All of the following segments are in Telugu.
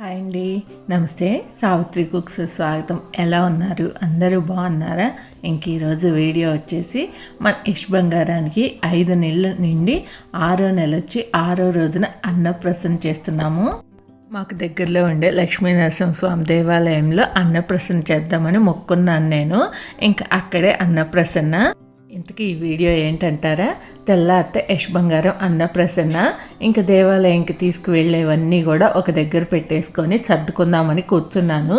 హాయ్ అండి. నమస్తే. సావిత్రి కుక్స్ స్వాగతం. ఎలా ఉన్నారు? అందరూ బాగున్నారా? ఇంక ఈరోజు వీడియో వచ్చేసి మన ఇష్ బంగారానికి ఐదు నెలల నుండి ఆరో నెల వచ్చి ఆరో రోజున అన్నప్రసన్న చేస్తున్నాము. మాకు దగ్గరలో ఉండే లక్ష్మీనరసింహ స్వామి దేవాలయంలో అన్నప్రసన్న చేద్దామని మొక్కున్నాను నేను. ఇంకా అక్కడే అన్నప్రసన్న. ఇంతకీ ఈ వీడియో ఏంటంటారా? తెల్లారితే యష్ బంగారం అన్నప్రసన్న ఇంకా దేవాలయంకి తీసుకువెళ్ళేవన్నీ కూడా ఒక దగ్గర పెట్టేసుకొని సర్దుకుందామని కూర్చున్నాను.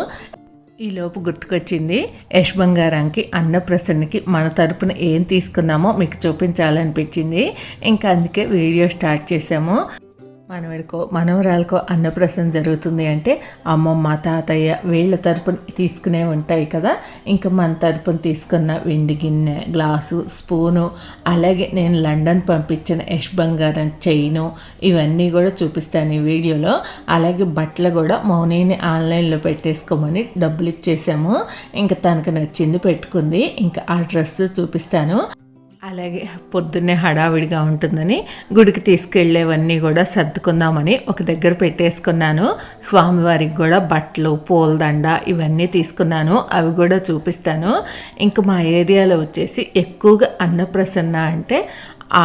ఈలోపు గుర్తుకొచ్చింది యష్ బంగారానికి అన్నప్రసన్నకి మన తరపున ఏం తీసుకున్నామో మీకు చూపించాలనిపించింది. ఇంకా అందుకే వీడియో స్టార్ట్ చేసాము మనవడికో మనవరాలకో అన్నప్రసన్న జరుగుతుంది అంటే అమ్మమ్మ తాతయ్య వీళ్ళ తరపున తీసుకునే ఉంటాయి కదా. ఇంకా మన తరపున తీసుకున్న వెండి గిన్నె గ్లాసు స్పూను అలాగే నేను లండన్ పంపించిన యష్ బంగారం చైను ఇవన్నీ కూడా చూపిస్తాను ఈ వీడియోలో. అలాగే బట్టలు కూడా మౌనీని ఆన్లైన్లో పెట్టేసుకోమని డబ్బులు ఇచ్చేసాము. ఇంకా తనకు నచ్చింది పెట్టుకుంది. ఇంకా ఆ డ్రెస్ చూపిస్తాను. అలాగే పొద్దున్నే హడావిడిగా ఉంటుందని గుడికి తీసుకెళ్ళేవన్నీ కూడా సర్దుకుందామని ఒక దగ్గర పెట్టేసుకున్నాను. స్వామివారికి కూడా బట్టలు పూలదండ ఇవన్నీ తీసుకున్నాను. అవి కూడా చూపిస్తాను. ఇంక మా ఏరియాలో వచ్చేసి ఎక్కువగా అన్నప్రసన్న అంటే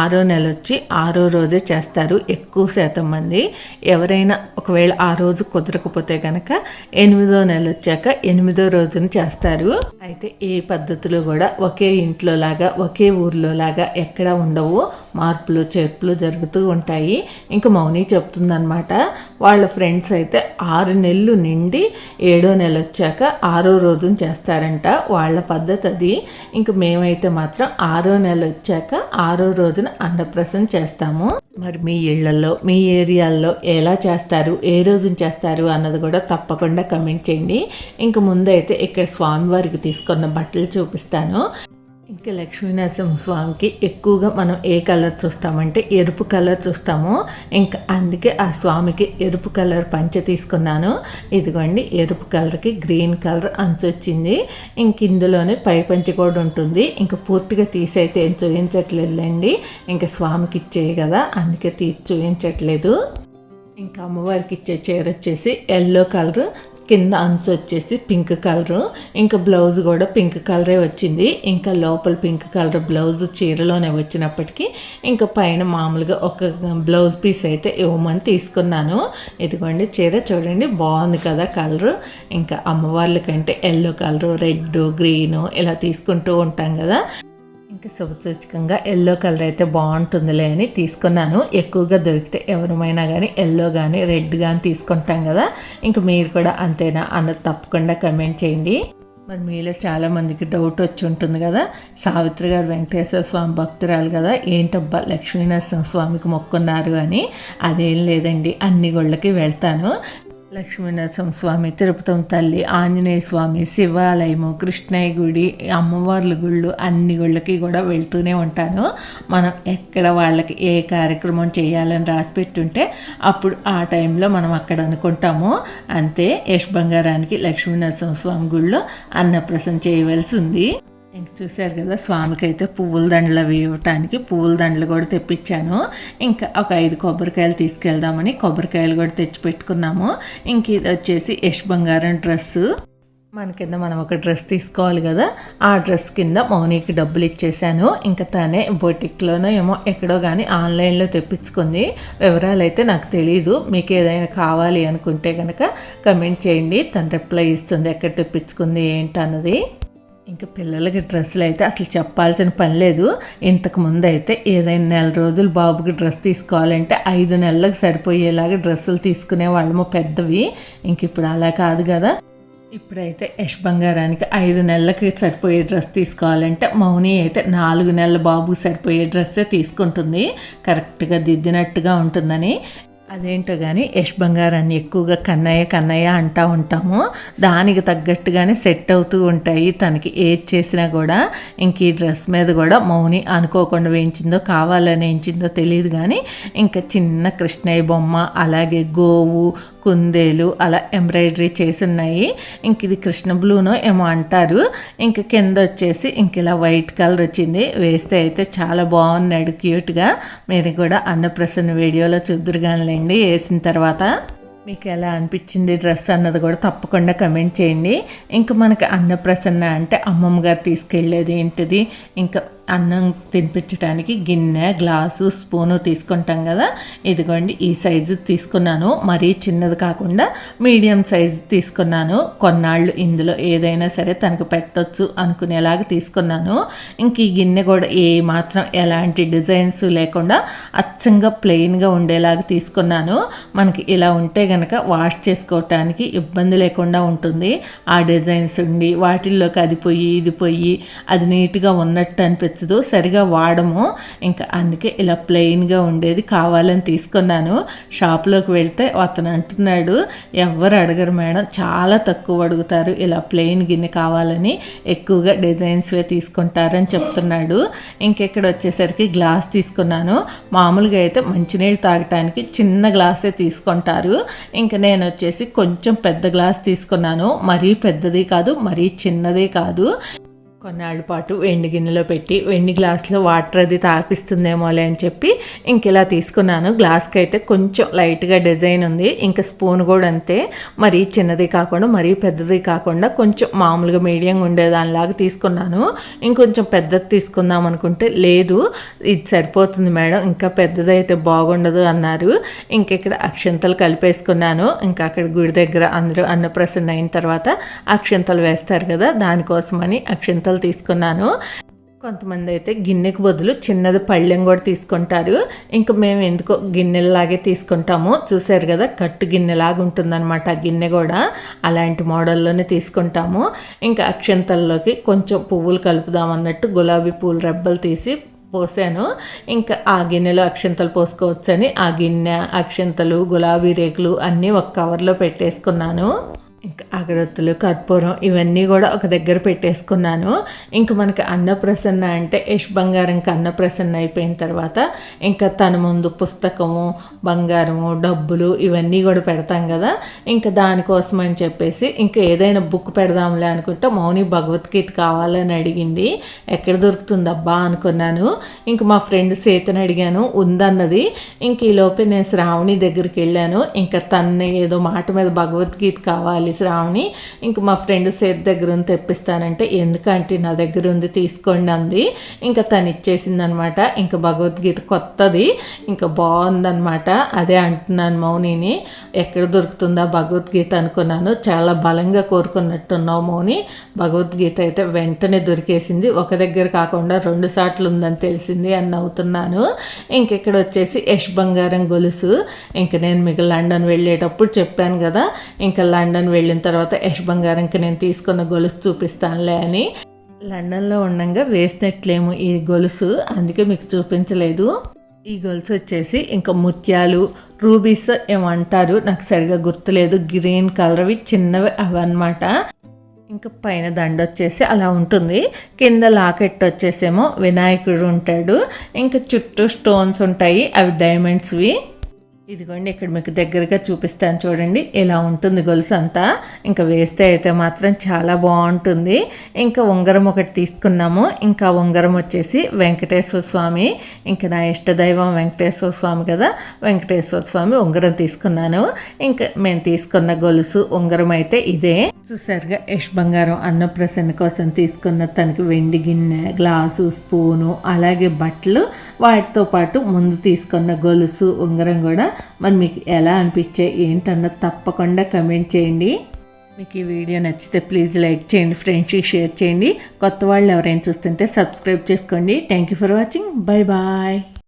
ఆరో నెల వచ్చి ఆరో రోజే చేస్తారు ఎక్కువ శాతం మంది. ఎవరైనా ఒకవేళ ఆ రోజు కుదరకపోతే కనుక ఎనిమిదో నెల వచ్చాక ఎనిమిదో రోజున చేస్తారు. అయితే ఏ పద్ధతులు కూడా ఒకే ఇంట్లో లాగా ఒకే ఊర్లో లాగా ఎక్కడ ఉండవు. మార్పులు చేర్పులు జరుగుతూ ఉంటాయి. ఇంకా మౌని చెప్తుందనమాట వాళ్ళ ఫ్రెండ్స్ అయితే ఆరు నెలలు నిండి ఏడో నెల వచ్చాక ఆరో రోజున చేస్తారంట. వాళ్ళ పద్ధతి అది. ఇంక మేమైతే మాత్రం ఆరో నెల వచ్చాక ఆరో రోజున అన్నప్రసన్న చేస్తాము. మరి మీ ఇళ్ళలో మీ ఏరియాల్లో ఎలా చేస్తారు? ఏ రోజున చేస్తారు అన్నది కూడా తప్పకుండా కమెంట్ చేయండి. ఇంక ముందైతే ఇక్కడ స్వామివారికి తీసుకున్న బట్టలు చూపిస్తాను. ఇంకా లక్ష్మీనరసింహ స్వామికి ఎక్కువగా మనం ఏ కలర్ చూస్తామంటే ఎరుపు కలర్ చూస్తాము. ఇంకా అందుకే ఆ స్వామికి ఎరుపు కలర్ పంచ తీసుకున్నాను. ఇదిగోండి ఎరుపు కలర్కి గ్రీన్ కలర్ అంచు వచ్చింది ఇంక ఇందులోనే పై పంచ కూడా ఉంటుంది. ఇంకా పూర్తిగా తీసైతే ఏం చూపించట్లేదులేండి ఇంకా స్వామికి ఇచ్చేయి కదా అందుకే తీసి చూపించట్లేదు ఇంకా అమ్మవారికి ఇచ్చే చీర వచ్చేసి ఎల్లో కలర్ కింద అంచు వచ్చేసి పింక్ కలరు ఇంకా బ్లౌజ్ కూడా పింక్ కలరే వచ్చింది. ఇంకా లోపల పింక్ కలర్ బ్లౌజ్ చీరలోనే వచ్చినప్పటికీ ఇంకా పైన మామూలుగా ఒక బ్లౌజ్ పీస్ అయితే ఇవ్వమని తీసుకున్నాను. ఇదిగోండి చీర చూడండి బాగుంది కదా కలరు ఇంకా అమ్మవార్లకంటే ఎల్లో కలరు రెడ్ గ్రీను ఇలా తీసుకుంటూ ఉంటాం కదా. ఇంకా శుభసూచకంగా ఎల్లో కలర్ అయితే బాగుంటుందిలే అని తీసుకున్నాను. ఎక్కువగా దొరికితే ఎవరమైనా కానీ ఎల్లో కానీ రెడ్ కానీ తీసుకుంటాం కదా. ఇంక మీరు కూడా అంతేనా అన్నది తప్పకుండా కమెంట్ చేయండి. మరి మీలో చాలామందికి డౌట్ వచ్చి ఉంటుంది కదా. సావిత్రి గారు వెంకటేశ్వర స్వామి భక్తురాలు కదా. ఏంటబ్బా లక్ష్మీనరసింహ స్వామికి మొక్కున్నారు అని. అదేం లేదండి అన్ని గుళ్ళకి వెళ్తాను. స్వామి తిరుపతం తల్లి ఆంజనేయ స్వామి శివాలయము కృష్ణయ్య గుడి అమ్మవార్ల గుళ్ళు అన్ని గుళ్ళకి కూడా వెళ్తూనే ఉంటాను. మనం ఎక్కడ వాళ్ళకి ఏ కార్యక్రమం చేయాలని రాసి పెట్టుంటే అప్పుడు ఆ టైంలో మనం అక్కడ అనుకుంటాము. అంతే యశ్ బంగారానికి లక్ష్మీనరసింహ స్వామి గుళ్ళో అన్నప్రసం చేయవలసి ఉంది. ఇంక చూశారు కదా స్వామికి అయితే పువ్వుల దండలు అవి ఇవ్వటానికి పువ్వుల దండలు కూడా తెప్పించాను. ఇంకా ఒక ఐదు కొబ్బరికాయలు తీసుకెళ్దామని కొబ్బరికాయలు కూడా తెచ్చి పెట్టుకున్నాము. ఇంక ఇది వచ్చేసి యష్ బంగారం డ్రెస్సు. మన కింద మనం ఒక డ్రెస్ తీసుకోవాలి కదా ఆ డ్రెస్ కింద మౌనికి డబ్బులు ఇచ్చేసాను. ఇంకా తనే బొటిక్లోనో ఏమో ఎక్కడో కానీ ఆన్లైన్లో తెప్పించుకుంది. వివరాలు అయితే నాకు తెలియదు మీకు ఏదైనా కావాలి అనుకుంటే కనుక కమెంట్ చేయండి. తను రిప్లై ఇస్తుంది ఎక్కడ తెప్పించుకుంది ఏంటన్నది. ఇంకా పిల్లలకి డ్రెస్సులు అయితే అసలు చెప్పాల్సిన పని లేదు. ఇంతకు ముందు అయితే ఏదైనా నెల రోజులు బాబుకి డ్రెస్ తీసుకోవాలంటే ఐదు నెలలకు సరిపోయేలాగా డ్రెస్సులు తీసుకునే వాళ్ళము పెద్దవి. ఇంక ఇప్పుడు అలా కాదు కదా. ఇప్పుడైతే యష్ బంగారానికి ఐదు నెలలకి సరిపోయే డ్రెస్ తీసుకోవాలంటే మౌని అయితే నాలుగు నెలల బాబుకి సరిపోయే డ్రెస్సే తీసుకుంటుంది. కరెక్ట్గా దిద్దినట్టుగా ఉంటుందని. అదేంటో కానీ యష్ బంగారాన్ని ఎక్కువగా కన్నయ్య కన్నయ్య అంటూ ఉంటాము. దానికి తగ్గట్టుగానే సెట్ అవుతూ ఉంటాయి. తనకి ఏది చేసినా కూడా ఇంక ఈ డ్రెస్ మీద కూడా మౌని అనుకోకుండా వేయించిందో కావాలని వేయించిందో తెలియదు కానీ ఇంకా చిన్న కృష్ణయ్య బొమ్మ అలాగే గోవు కుందేలు అలా ఎంబ్రాయిడరీ చేసి ఉన్నాయి ఇంక ఇది కృష్ణ బ్లూనో ఏమో అంటారు. ఇంక కింద వచ్చేసి ఇంక ఇలా వైట్ కలర్ వచ్చింది. వేస్తే అయితే చాలా బాగున్నాడు క్యూట్గా. మీరు కూడా అన్నప్రసన్న వీడియోలో చూద్దరు కానీ వేసిన తర్వాత మీకు ఎలా అనిపించింది డ్రెస్ అన్నది కూడా తప్పకుండా కమెంట్ చేయండి. ఇంకా మనకి అన్నప్రసన్న అంటే అమ్మమ్మ గారు తీసుకెళ్ళేది ఏంటిది? ఇంకా అన్నం తినిపించడానికి గిన్నె గ్లాసు స్పూను తీసుకుంటాం కదా. ఇదిగోండి ఈ సైజు తీసుకున్నాను. మరీ చిన్నది కాకుండా మీడియం సైజు తీసుకున్నాను. కొన్నాళ్ళు ఇందులో ఏదైనా సరే తనకు పెట్టొచ్చు అనుకునేలాగా తీసుకున్నాను. ఇంక ఈ గిన్నె కూడా ఏ మాత్రం ఎలాంటి డిజైన్స్ లేకుండా అచ్చంగా ప్లెయిన్గా ఉండేలాగా తీసుకున్నాను. మనకి ఇలా ఉంటే కనుక వాష్ చేసుకోవటానికి ఇబ్బంది లేకుండా ఉంటుంది. ఆ డిజైన్స్ ఉండి వాటిల్లోకి అది పోయి ఇది పోయి అది నీట్గా ఉన్నట్టు అనిపిస్తుంది నచ్చదు సరిగా వాడము. ఇంకా అందుకే ఇలా ప్లెయిన్గా ఉండేది కావాలని తీసుకున్నాను. షాప్లోకి వెళ్తే అతను అంటున్నాడు ఎవరు అడగరు మేడం చాలా తక్కువ అడుగుతారు ఇలా ప్లెయిన్ గిన్నె కావాలని ఎక్కువగా డిజైన్స్వే తీసుకుంటారని చెప్తున్నాడు. ఇంకెక్కడ వచ్చేసరికి గ్లాస్ తీసుకున్నాను. మామూలుగా అయితే మంచినీళ్ళు తాగటానికి చిన్న గ్లాసే తీసుకుంటారు. ఇంకా నేను వచ్చేసి కొంచెం పెద్ద గ్లాస్ తీసుకున్నాను. మరీ పెద్దది కాదు మరీ చిన్నదే కాదు. కొన్నాళ్ళ పాటు వెండి గిన్నెలో పెట్టి వెండి గ్లాస్లో వాటర్ అది తాపిస్తుందేమోలే అని చెప్పి ఇంక ఇలా తీసుకున్నాను. గ్లాస్కి అయితే కొంచెం లైట్గా డిజైన్ ఉంది. ఇంకా స్పూన్ కూడా అంతే. మరీ చిన్నది కాకుండా మరీ పెద్దది కాకుండా కొంచెం మామూలుగా మీడియంగా ఉండేదానిలాగా తీసుకున్నాను. ఇంకొంచెం పెద్దది తీసుకుందాం అనుకుంటే లేదు. ఇది సరిపోతుంది మేడం. ఇంకా పెద్దది అయితే బాగుండదు అన్నారు. ఇంకెక్కడ అక్షంతలు కలిపేసుకున్నాను. ఇంకా అక్కడ గుడి దగ్గర అందరూ అన్నప్రసన్న అయిన తర్వాత అక్షంతలు వేస్తారు కదా దానికోసమని అక్షంతలు గిన్నెలు తీసుకున్నాను. కొంతమంది అయితే గిన్నెకు బదులు చిన్నది పళ్ళెం కూడా తీసుకుంటారు. ఇంకా మేము ఎందుకో గిన్నెలాగే తీసుకుంటాము. చూసారు కదా కట్టు గిన్నెలాగా ఉంటుందన్నమాట ఆ గిన్నె కూడా. అలాంటి మోడల్లోనే తీసుకుంటాము. ఇంకా అక్షంతల్లోకి కొంచెం పువ్వులు కలుపుదాం అన్నట్టు గులాబీ పూలు రెబ్బలు తీసి పోసాను. ఇంకా ఆ గిన్నెలో అక్షంతలు పోసుకోవచ్చని ఆ గిన్నె అక్షంతలు గులాబీ రేకులు అన్నీ ఒక కవర్లో పెట్టేసుకున్నాను. అగరత్తులు కర్పూరం ఇవన్నీ కూడా ఒక దగ్గర పెట్టేసుకున్నాను. ఇంక మనకి అన్నప్రసన్న అంటే యష్ బంగారంకి అన్నప్రసన్న అయిపోయిన తర్వాత ఇంకా తన ముందు పుస్తకము బంగారము డబ్బులు ఇవన్నీ కూడా పెడతాం కదా. ఇంకా దానికోసం అని చెప్పేసి ఇంకా ఏదైనా బుక్ పెడదాంలే అనుకుంటే మౌని భగవద్గీత కావాలని అడిగింది. ఎక్కడ దొరుకుతుంది అబ్బా అనుకున్నాను. ఇంక మా ఫ్రెండ్ సీతని అడిగాను ఉందన్నది. ఇంక ఈ లోపే నేను శ్రావణి దగ్గరికి వెళ్ళాను. ఇంకా తన ఏదో మాట మీద భగవద్గీత కావాలి శ్రావణి ఇంక మా ఫ్రెండ్ సేత్ దగ్గర ఉంది తెప్పిస్తానంటే ఎందుకంటే నా దగ్గర ఉంది తీసుకోండి అంది. ఇంకా తను ఇచ్చేసిందనమాట. ఇంకా భగవద్గీత కొత్తది. ఇంకా బాగుందనమాట అదే అంటున్నాను మౌనిని. ఎక్కడ దొరుకుతుందా భగవద్గీత? అనుకున్నాను. చాలా బలంగా కోరుకున్నట్టున్నావు మౌని. భగవద్గీత అయితే వెంటనే దొరికేసింది. ఒక దగ్గర కాకుండా రెండు సార్లు ఉందని తెలిసింది అని నవ్వుతున్నాను. ఇంకెక్కడ వచ్చేసి యష్ బంగారం గొలుసు. ఇంక నేను మీకు లండన్ వెళ్ళేటప్పుడు చెప్పాను కదా. ఇంకా లండన్ వెళ్ళి వెళ్ళిన తర్వాత యష్ బంగారంకి నేను తీసుకున్న గొలుసు చూపిస్తానులే అని లండన్లో ఉండగా వేసినట్లేము ఈ గొలుసు అందుకే మీకు చూపించలేదు. ఈ గొలుసు వచ్చేసి ఇంకా ముత్యాలు రూబీస్ ఏమంటారు నాకు సరిగా గుర్తులేదు. గ్రీన్ కలర్వి చిన్నవి అవన్నమాట. ఇంకా పైన దండ వచ్చేసి అలా ఉంటుంది. కింద లాకెట్ వచ్చేసేమో వినాయకుడు ఉంటాడు. ఇంకా చుట్టూ స్టోన్స్ ఉంటాయి అవి డైమండ్స్వి. ఇదిగోండి ఇక్కడ మీకు దగ్గరగా చూపిస్తాను చూడండి ఇలా ఉంటుంది గొలుసు అంతా. ఇంకా వేస్తే అయితే మాత్రం చాలా బాగుంటుంది. ఇంకా ఉంగరం ఒకటి తీసుకున్నాము. ఇంకా ఉంగరం వచ్చేసి వెంకటేశ్వర స్వామి. ఇంకా నా ఇష్టదైవం వెంకటేశ్వర స్వామి కదా వెంకటేశ్వర స్వామి ఉంగరం తీసుకున్నాను. ఇంకా మేము తీసుకున్న గొలుసు ఉంగరం అయితే ఇదే. చూసారుగా యష్ బంగారం అన్నప్రసన్న కోసం తీసుకున్న తనకి వెండి గిన్నె గ్లాసు స్పూను అలాగే బట్టలు వాటితో పాటు ముందు తీసుకున్న గొలుసు ఉంగరం కూడా మరి మీకు ఎలా అనిపించే ఏంటన్నది తప్పకుండా కమెంట్ చేయండి. మీకు ఈ వీడియో నచ్చితే ప్లీజ్ లైక్ చేయండి ఫ్రెండ్స్కి షేర్ చేయండి. కొత్త వాళ్ళు ఎవరైనా చూస్తుంటే సబ్స్క్రైబ్ చేసుకోండి. Thank you for watching bye bye